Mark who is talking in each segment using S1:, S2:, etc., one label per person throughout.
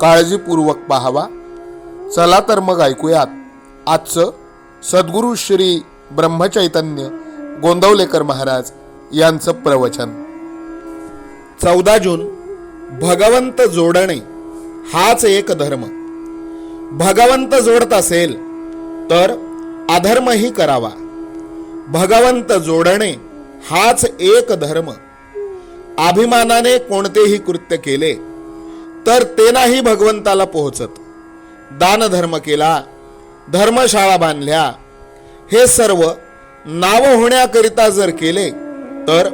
S1: काळजीपूर्वक पाहावा. चला तर मग ऐकूयात. आजचं सद्गुरू श्री ब्रह्मचैतन्य गोंदवलेकर महाराज यांचं प्रवचन. चौदा जून भगवंत जोडणे हाच एक धर्म. भगवंत जोडत असेल तर अधर्मही करावा. भगवंत जोडणे हाच एक धर्म. अभिमानाने कोणतेही कृत्य केले तर ते नाही भगवंताला पोहोचत. दानधर्म केला धर्मशाळा बांधल्या हे सर्व नाव होण्याकरिता जर केले तर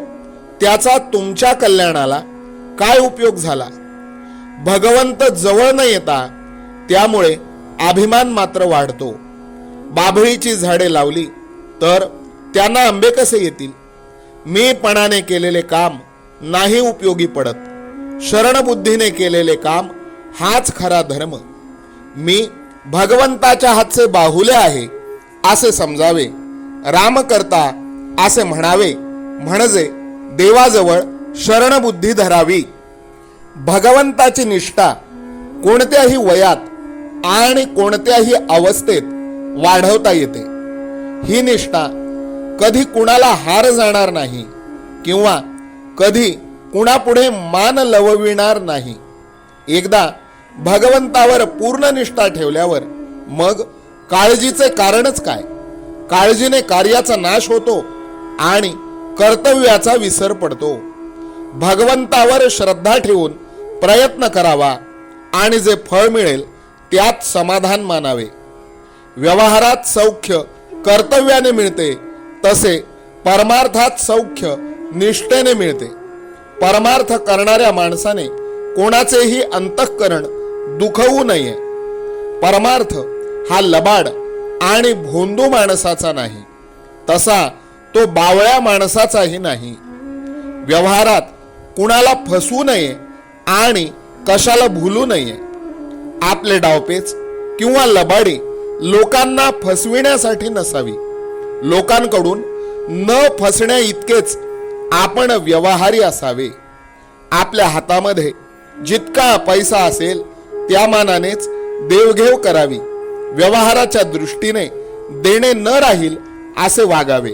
S1: त्याचा तुमच्या कल्याणाला काय उपयोग झाला? भगवंत जवळ न येता त्यामुळे अभिमान मात्र वाढतो. बाभळीची झाडे लावली तर त्यांना आंबे कसे येतील. मी पणाने केलेले काम नाही उपयोगी पडत. शरणबुद्धीने केलेले काम हाच खरा धर्म. मी भगवंताच्या हातचे बाहुले आहे असे समजावे. राम करता असे म्हणावे म्हणजे देवाजवळ शरणबुद्धी धरावी. भगवंताची निष्ठा कोणत्याही वयात आणि कोणत्याही अवस्थेत वाढवता येते. ही निष्ठा कधी कुणाला हार जाणार नाही किंवा कधी कुणापुढे मान लवविणार नाही. एकदा भगवंतावर पूर्ण निष्ठा ठेवल्यावर मग काळजीचे कारणच काय? काळजीने कार्याचा नाश होतो आणि कर्तव्याचा विसर पडतो. भगवंतावर श्रद्धा ठेवून प्रयत्न करावा आणि जे फळ मिळेल त्यात समाधान मानावे. व्यवहारात सौख्य कर्तव्याने मिळते तसे परमार्थात सौख्य निष्ठेने मिळते. परमार्थ करणाऱ्या माणसाने कोणाचेही अंतःकरण दुखवू नये. परमार्थ हा लबाड आणि भोंदू माणसाचा नाही. तसा तो बावळ्या माणसाचाही नाही. व्यवहारात कुणाला फसवू नये आणि कशाला भुलू नये. आपले डावपेच किंवा लबाडी लोकांना फसविण्यासाठी नसावी. लोकांकडून न फसण्या इतकेच आपण व्यवहारी असावे. आपल्या हातामध्ये जितका पैसा असेल त्या मानानेच देवघेव करावी. व्यवहाराच्या दृष्टीने देणे न राहील असे वागावे.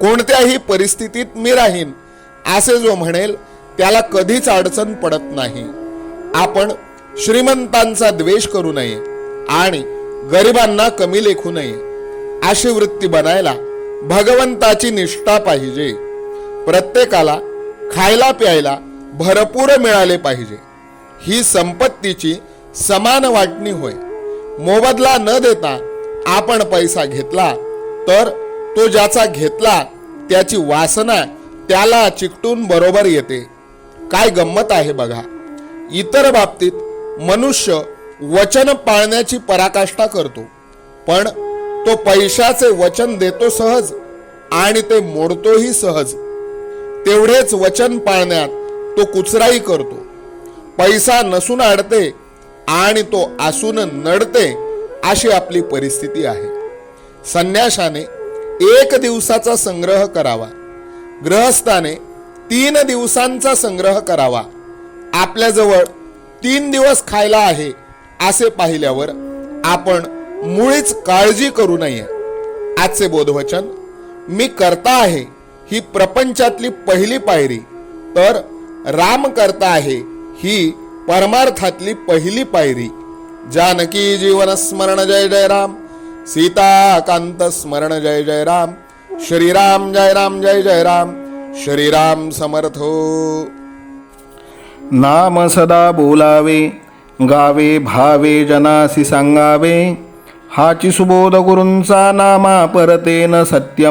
S1: कोणत्याही परिस्थितीत मी राहीन असे जो म्हणेल त्याला कधीच अडचण पडत नाही. आपण श्रीमंतांचा द्वेष करू नये आणि गरिबांना कमी लेखू नये. अशी वृत्ती बनायला भगवंताची निष्ठा पाहिजे. प्रत्येकाला खायला प्यायला भरपूर मिळाले पाहिजे. ही संपत्तीची समान वाटणी होय. मोबदला न देता आपण पैसा घेतला तर तो ज्याचा घेतला त्याची वासना त्याला चिकटून बरोबर येते. काय गंमत आहे बघा. इतर बाबतीत मनुष्य वचन पाळण्याची पराकाष्ठा करतो पण तो पैशाचे वचन देतो सहज आणि ते मोडतोही सहज. तेवढेच वचन पाळण्यात तो कुचराई करतो. पैसा नसून अडते आणि तो असून नडते अशी आपली परिस्थिती आहे. संन्याशाने एक दिवसाचा संग्रह करावा. गृहस्थाने तीन दिवसांचा संग्रह करावा. आपल्याजवळ तीन दिवस खायला आहे असे पाहिल्यावर आपण मुळीच काळजी करू नये. आजचे बोधवचन मी करता आहे. ही प्रपंचातली पहिली पायरी. तर राम करता आहे ही परमार्थातली पहिली पायरी. जानकी जीवन स्मरण जय जय राम. सीता कांत स्मरण जय जय राम. श्रीराम जय राम जय जय राम. श्रीराम समर्थो हो.
S2: नाम सदा बोलावे गावे भावे जनासी सांगावे हाची सुबोध गुरूंचा नामा परतेन सत्य